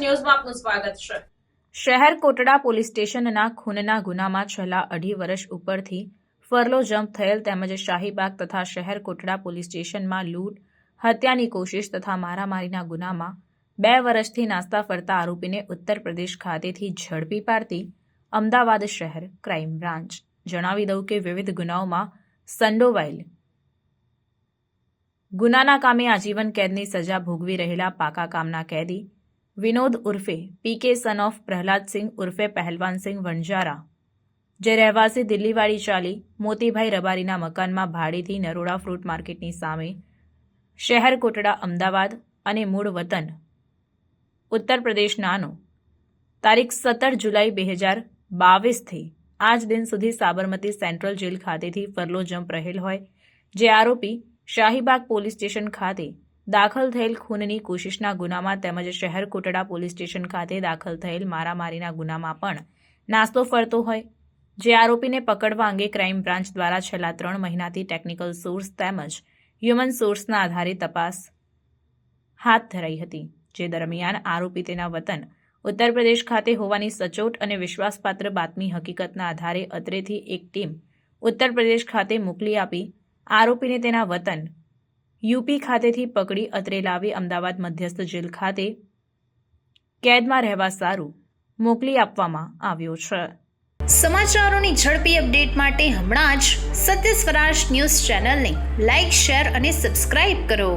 ન્યૂઝમાં આપનું સ્વાગત છે. શહેર કોટડા પોલીસ સ્ટેશનના ખૂનના ગુનામાં છેલ્લા અઢી વર્ષ ઉપરથી ફરલો જમ્પ થયેલ તેમજ શાહીબાગ તથા શહેર કોટડા પોલીસ સ્ટેશનમાં લૂંટ, હત્યાની કોશિશ તથા મારામારીના ગુનામાં બે વર્ષથી નાસ્તા ફરતા આરોપીને ઉત્તર પ્રદેશ ખાતેથી ઝડપી પાડતી અમદાવાદ શહેર ક્રાઇમ બ્રાન્ચ. જણાવી દઉં કે વિવિધ ગુનાઓમાં સંડોવાયેલ ગુનાના કામે આજીવન કેદની સજા ભોગવી રહેલા પાકા કામના કેદી વિનોદ ઉર્ફે પીકે સન ઓફ પ્રહલાદસિંહ ઉર્ફે પહેલવાનસિંહ વણજારા જે રહેવાસી દિલ્હીવાળી ચાલી મોતીભાઈ રબારીના મકાનમાં ભાડેથી નરોડા ફ્રૂટ માર્કેટની સામે શહેર કોટડા અમદાવાદ અને મૂળ વતન ઉત્તર પ્રદેશનાનો તારીખ સત્તર જુલાઈ બે હજાર બાવીસથી આજ દિન સુધી સાબરમતી સેન્ટ્રલ જેલ ખાતેથી ફરલો જમ્પ રહેલ હોય, જે આરોપી શાહીબાગ પોલીસ સ્ટેશન ખાતે દાખલ થયેલ ખૂનની કોશિશના ગુનામાં તેમજ શહેર કોટડા પોલીસ સ્ટેશન ખાતે દાખલ થયેલ મારામારીના ગુનામાં પણ નાસ્તો ફરતો હોય. જે આરોપીને પકડવા અંગે ક્રાઇમ બ્રાન્ચ દ્વારા છેલ્લા ત્રણ મહિનાથી ટેકનિકલ સોર્સ તેમજ હ્યુમન સોર્સના આધારે તપાસ હાથ ધરાઈ હતી. જે દરમિયાન આરોપી તેના વતન ઉત્તર પ્રદેશ ખાતે હોવાની સચોટ અને વિશ્વાસપાત્ર બાતમી હકીકતના આધારે અત્રેથી એક ટીમ ઉત્તર પ્રદેશ ખાતે મોકલી આપી આરોપીને તેના વતન યુપી ખાતેથી પકડી અત્રે લાવી અમદાવાદ મધ્યસ્થ જેલ ખાતે કેદમાં રહેવા સારું મોકલી આપવામાં આવ્યો છે. સમાચારોની ઝડપી અપડેટ માટે હમણાં જ સત્ય સ્વરાજ ન્યૂઝ ચેનલને લાઇક શેર અને સબસ્ક્રાઇબ કરો.